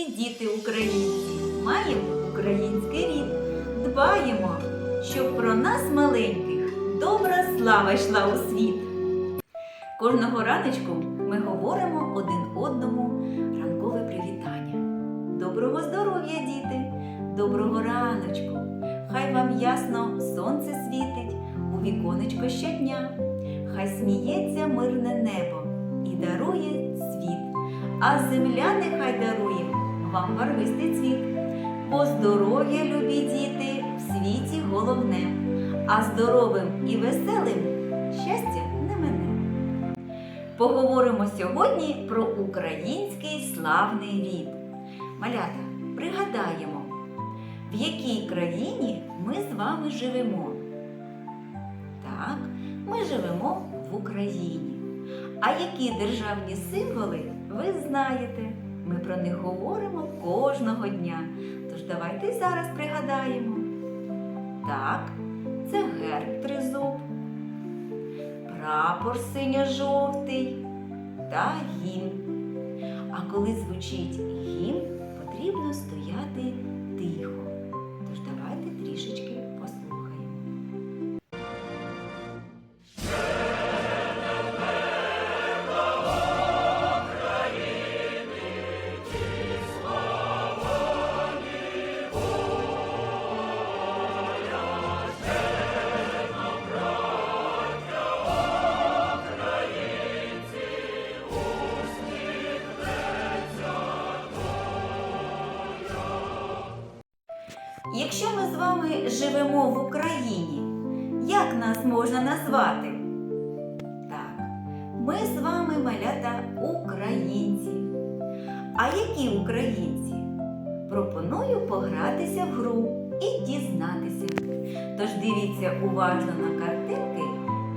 всі діти українці, маємо український рід, дбаємо, щоб про нас маленьких добра слава йшла у світ. Кожного раночку ми говоримо один одному ранкове привітання. Доброго здоров'я, діти! Доброго раночку! Хай вам ясно сонце світить у віконечко щодня, хай сміється мирне небо і дарує світ, а земля нехай дарує вам барвистий цвіт. Бо здоров'я, любі діти, в світі головне, а здоровим і веселим щастя не мене. Поговоримо сьогодні про український славний рід. Малята, пригадаємо, в якій країні ми з вами живемо. Так, ми живемо в Україні. А які державні символи ви знаєте? Ми про них говоримо кожного дня. Тож давайте зараз пригадаємо. Так, це герб тризуб, прапор синьо-жовтий та гімн. А коли звучить гімн, потрібно стояти тихо. Тож давайте трішечки Якщо ми з вами живемо в Україні, як нас можна назвати? Так, ми з вами малята українці. А які українці? Пропоную погратися в гру і дізнатися. Тож дивіться уважно на картинки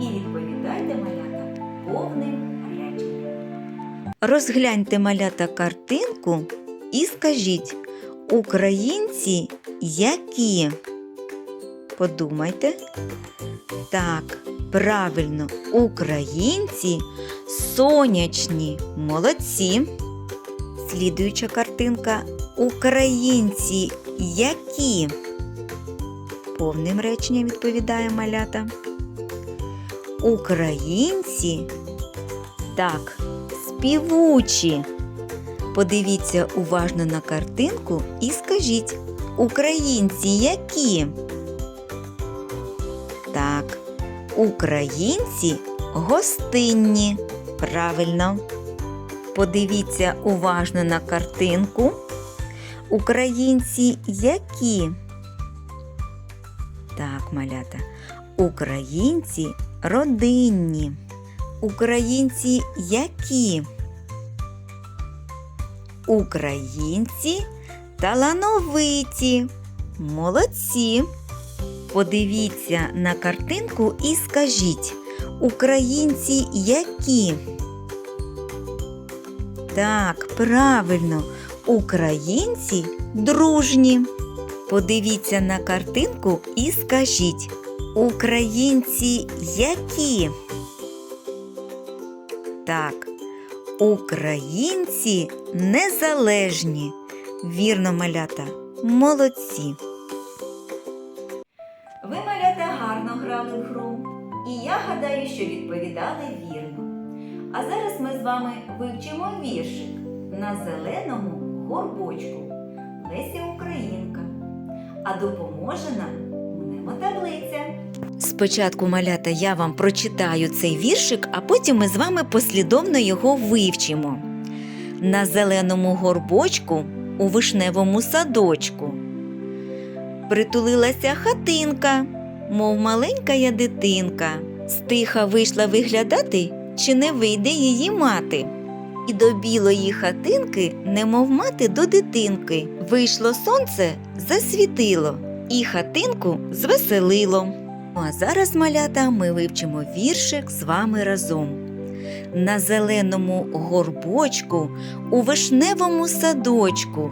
і відповідайте малята повним реченням. Розгляньте малята картинку і скажіть, українці які? Подумайте. Так, правильно, українці сонячні, молодці. Слідуюча картинка. Українці які? Повним реченням відповідає малята. Українці так, співучі. Подивіться уважно на картинку і скажіть, українці які? Так, українці гостинні. Правильно. Подивіться уважно на картинку. Українці які? Так, малята. Українці родинні. Українці які? Українці талановиті. Молодці. Подивіться на картинку і скажіть, українці які? Так, правильно, українці дружні. Подивіться на картинку і скажіть, українці які? Так, українці незалежні. Вірно, малята, молодці. Ви, малята, гарно грали в гру, і я гадаю, що відповідали вірно. А зараз ми з вами вивчимо віршик на зеленому горбочку Леся Українка. А допоможе нам. Спочатку, малята, я вам прочитаю цей віршик, а потім ми з вами послідовно його вивчимо. На зеленому горбочку у вишневому садочку притулилася хатинка, мов маленька я дитинка. Стиха вийшла виглядати, чи не вийде її мати. І до білої хатинки, немов мати до дитинки, вийшло сонце, засвітило, і хатинку звеселило. Ну а зараз, малята, ми вивчимо віршик з вами разом. На зеленому горбочку, у вишневому садочку,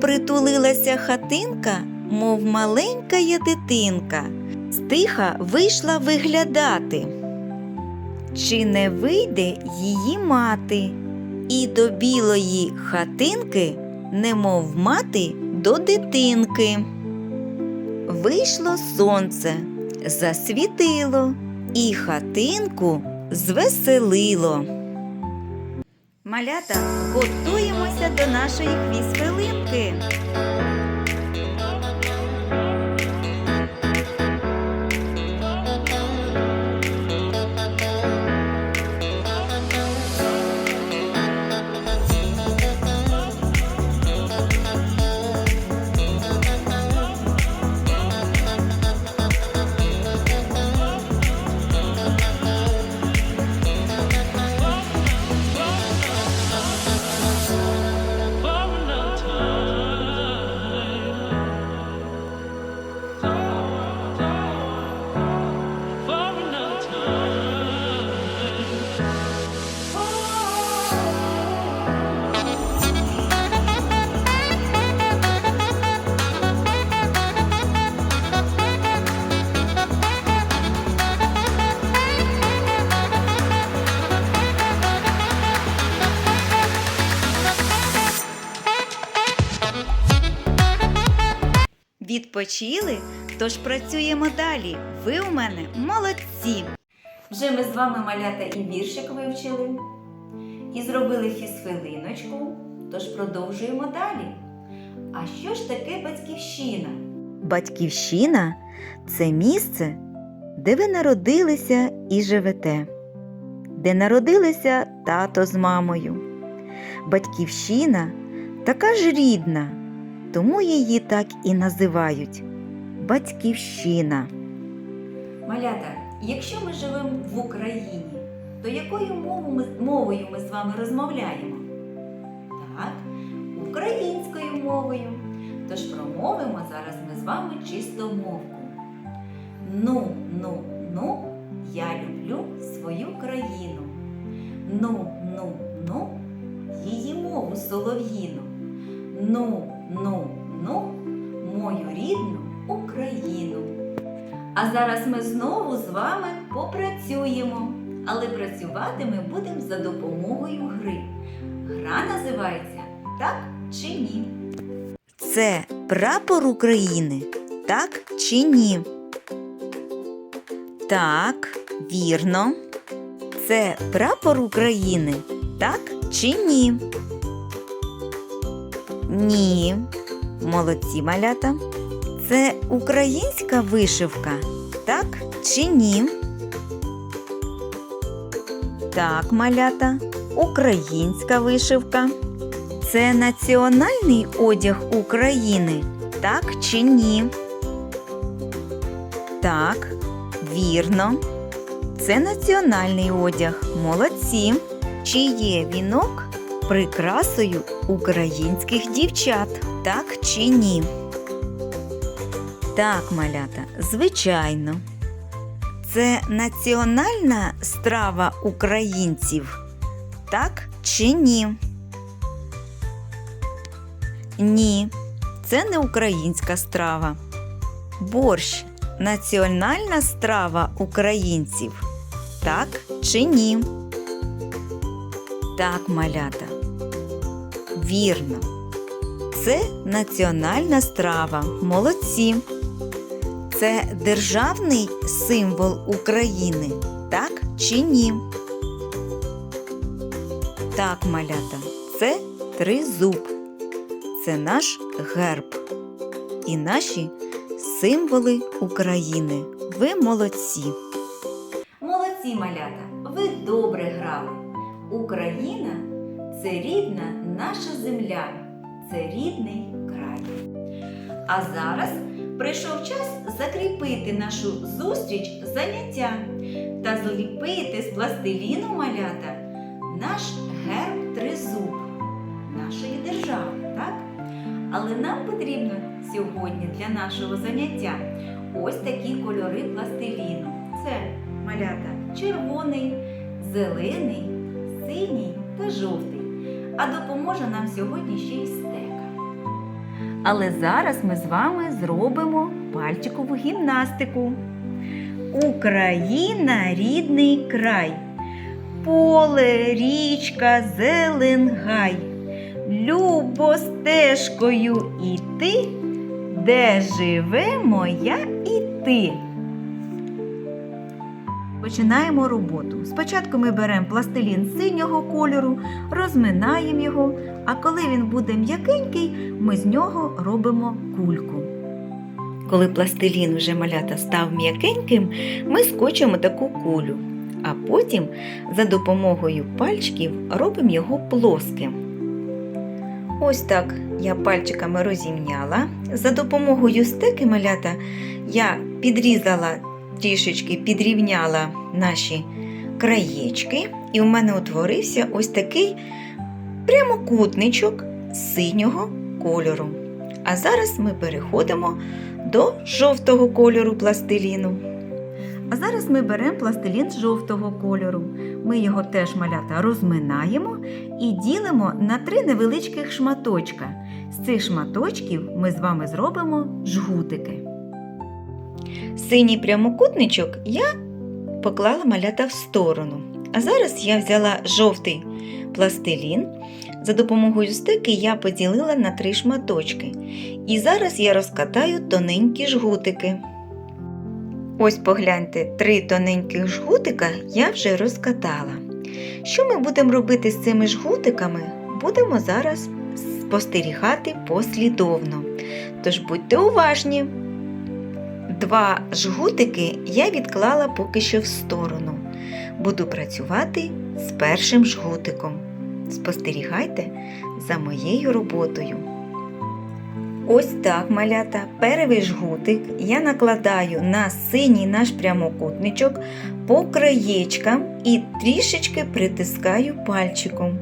притулилася хатинка, мов маленька я дитинка, стиха вийшла виглядати. Чи не вийде її мати? І до білої хатинки немов мати до дитинки. Вийшло сонце, засвітило і хатинку звеселило. Малята, готуємося до нашої хвіст-хвилинки. Відпочили? Тож працюємо далі. Ви у мене молодці. Вже ми з вами малята і віршик вивчили, і зробили фізхвилиночку, тож продовжуємо далі. А що ж таке батьківщина? Батьківщина це місце, де ви народилися і живете, де народилися тато з мамою. Батьківщина така ж рідна, тому її так і називають Батьківщина. Малята, якщо ми живемо в Україні, то якою мовою ми, з вами розмовляємо? Так, українською мовою. Тож промовимо зараз ми з вами чистомовку. Ну, ну, ну, я люблю свою країну. Ну, ну, ну, її мову солов'їну. Ну, ну, ну, мою рідну Україну. А зараз ми знову з вами попрацюємо, але працювати ми будемо за допомогою гри. Гра називається Так чи ні. Це прапор України, так чи ні? Так, вірно. Це прапор України, так чи ні? Ні. Молодці малята. Це українська вишивка, так чи ні? Так, малята, українська вишивка. Це національний одяг України, так чи ні? Так, вірно. Це національний одяг. Молодці. Чи є вінок прикрасою українських дівчат, так чи ні? Так, малята, звичайно. Це національна страва українців, так чи ні? Ні, це не українська страва. Борщ національна страва українців. Так чи ні? Так, малята. Вірно. Це національна страва. Молодці. Це державний символ України. Так чи ні? Так, малята. Це тризуб це наш герб і наші символи України. Ви молодці. Молодці малята, земля, це рідний край. А зараз прийшов час закріпити нашу зустріч заняття та зліпити з пластиліну малята наш герб тризуб нашої держави, так? Але нам потрібно сьогодні для нашого заняття ось такі кольори пластиліну. Це малята червоний, зелений, синій та жовтий. А допоможе нам сьогодні ще й стека. Але зараз ми з вами зробимо пальчикову гімнастику. Україна рідний край. Поле, річка, зелен гай. любо стежкою іти, де живе моя і ти. Починаємо роботу. Спочатку ми беремо пластилін синього кольору, розминаємо його, а коли він буде м'якенький, ми з нього робимо кульку. Коли пластилін вже малята став м'якеньким, ми скочимо таку кулю, а потім за допомогою пальчиків робимо його плоским. Ось так я пальчиками розімняла. За допомогою стеки малята я підрізала трішечки, підрівняла наші краєчки, і у мене утворився ось такий прямокутничок синього кольору. А зараз ми переходимо до жовтого кольору пластиліну. А зараз ми беремо пластилін жовтого кольору. Ми його теж малята розминаємо і ділимо на три невеличких шматочка. З цих шматочків ми з вами зробимо жгутики. Синій прямокутничок я поклала малята в сторону. А зараз я взяла жовтий пластилін. За допомогою стики я поділила на три шматочки. І зараз я розкатаю тоненькі жгутики. Ось погляньте, три тоненьких жгутика я вже розкатала. Що ми будемо робити з цими жгутиками, будемо зараз спостерігати послідовно. Тож будьте уважні. Два жгутики я відклала поки що в сторону. Буду працювати з першим жгутиком. Спостерігайте за моєю роботою. Ось так, малята, перший жгутик я накладаю на синій наш прямокутничок по краєчкам і трішечки притискаю пальчиком.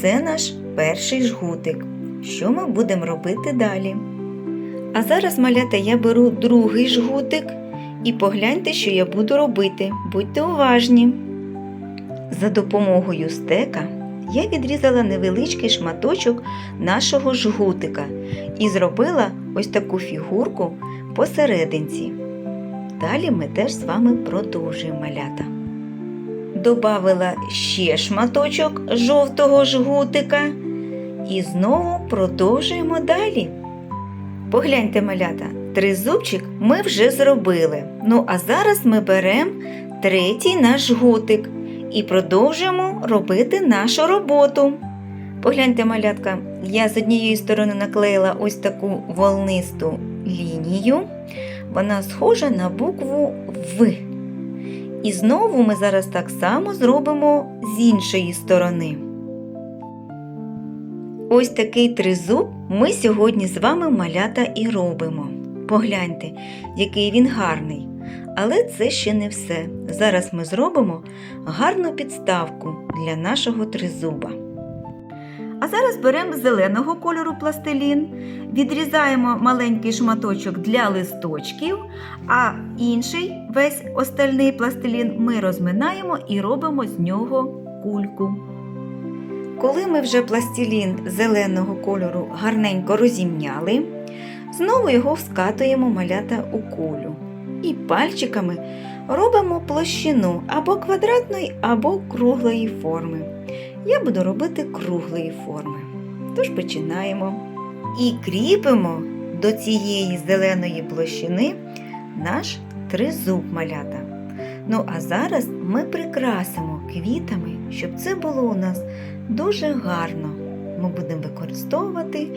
Це наш перший жгутик. Що ми будемо робити далі? А зараз, малята, я беру другий жгутик і погляньте, що я буду робити. Будьте уважні. За допомогою стека я відрізала невеличкий шматочок нашого жгутика і зробила ось таку фігурку посерединці. Далі ми теж з вами продовжуємо малята. Добавила ще шматочок жовтого жгутика і знову продовжуємо далі. Погляньте, малята, тризубчик ми вже зробили. Ну, а зараз ми беремо третій наш жгутик і продовжуємо робити нашу роботу. Погляньте, малятка, я з однієї сторони наклеїла ось таку волнисту лінію. Вона схожа на букву В. І знову ми зараз так само зробимо з іншої сторони. Ось такий тризуб ми сьогодні з вами малята і робимо. Погляньте, який він гарний. Але це ще не все. Зараз ми зробимо гарну підставку для нашого тризуба. А зараз беремо зеленого кольору пластилін, відрізаємо маленький шматочок для листочків, а інший весь остальний пластилін ми розминаємо і робимо з нього кульку. Коли ми вже пластилін зеленого кольору гарненько розімняли, знову його вскатуємо малята у кулю і пальчиками робимо площину або квадратної, або круглої форми. Я буду робити круглої форми. Тож починаємо. І кріпимо до цієї зеленої площини наш тризуб малята. Ну а зараз ми прикрасимо квітами, щоб це було у нас дуже гарно. Ми будемо використовувати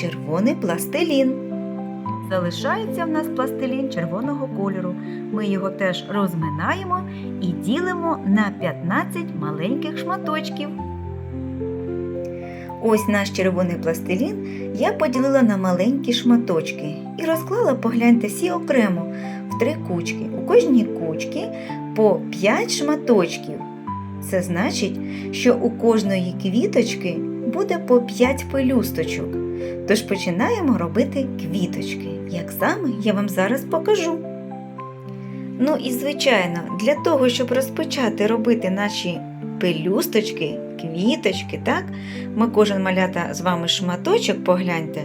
червоний пластилін. Залишається в нас пластилін червоного кольору. Ми його теж розминаємо і ділимо на 15 маленьких шматочків. Ось наш червоний пластилін я поділила на маленькі шматочки і розклала, погляньте, всі окремо в три кучки. У кожній кучці по 5 шматочків. Це значить, що у кожної квіточки буде по 5 пелюсточок. Тож починаємо робити квіточки. Як саме я вам зараз покажу. Ну і звичайно, для того, щоб розпочати робити наші пелюсточки, квіточки, так, ми кожен малята з вами шматочок, погляньте,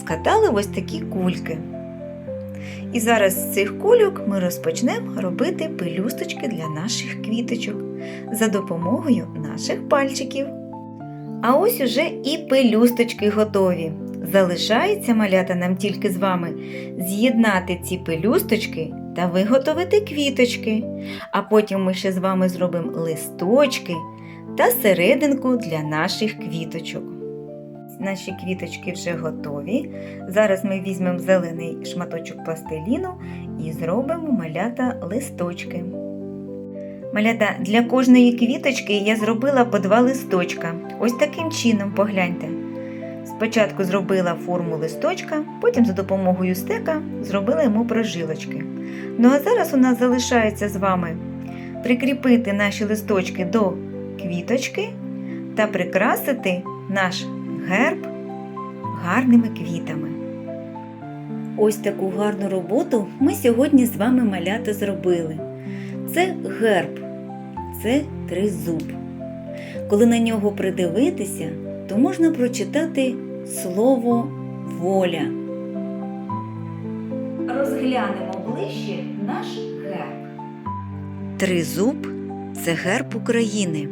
скатали ось такі кульки. І зараз з цих кульок ми розпочнемо робити пелюсточки для наших квіточок за допомогою наших пальчиків. А ось уже і пелюсточки готові. Залишається малята нам тільки з вами з'єднати ці пелюсточки та виготовити квіточки. А потім ми ще з вами зробимо листочки та серединку для наших квіточок. Наші квіточки вже готові. Зараз ми візьмемо зелений шматочок пластиліну і зробимо малята листочки. Малята, для кожної квіточки я зробила по два листочка. Ось таким чином погляньте. Спочатку зробила форму листочка, потім за допомогою стека зробила йому прожилочки. Ну а зараз у нас залишається з вами прикріпити наші листочки до квіточки та прикрасити наш герб гарними квітами. Ось таку гарну роботу ми сьогодні з вами малята зробили. Це герб, це тризуб. Коли на нього придивитися, то можна прочитати слово воля. Розглянемо ближче наш герб. Тризуб це герб України.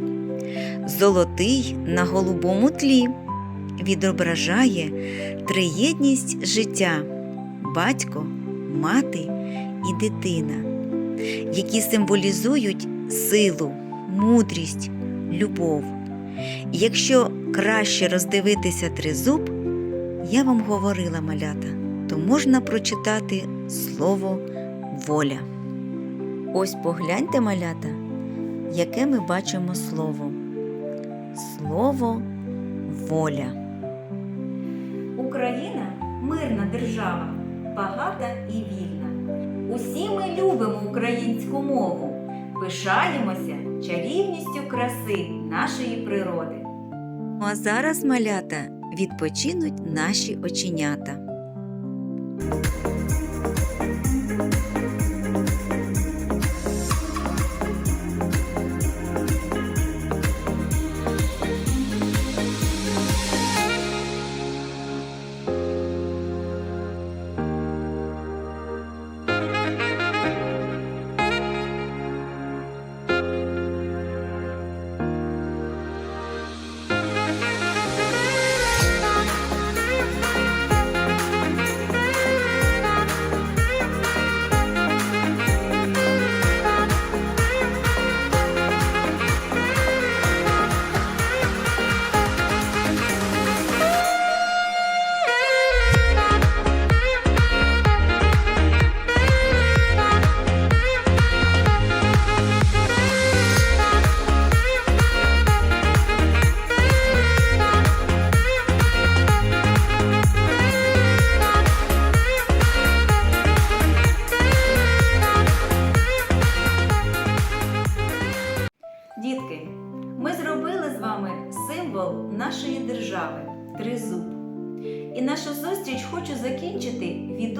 Золотий на голубому тлі відображає триєдність життя батько, мати і дитина, які символізують силу, мудрість, любов. Якщо краще роздивитися тризуб, я вам говорила малята, то можна прочитати слово воля. Ось погляньте, малята, яке ми бачимо слово. Слово воля. Україна мирна держава, багата і вільна. Усі ми любимо українську мову, пишаємося чарівністю краси нашої природи. А зараз, малята, відпочинуть наші оченята.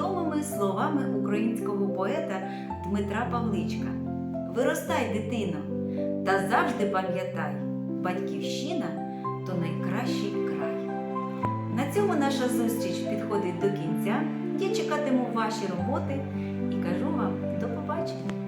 відомими словами українського поета Дмитра Павличка. Виростай, дитино, та завжди пам'ятай, батьківщина то найкращий край. На цьому наша зустріч підходить до кінця. Я чекатиму ваші роботи і кажу вам до побачення!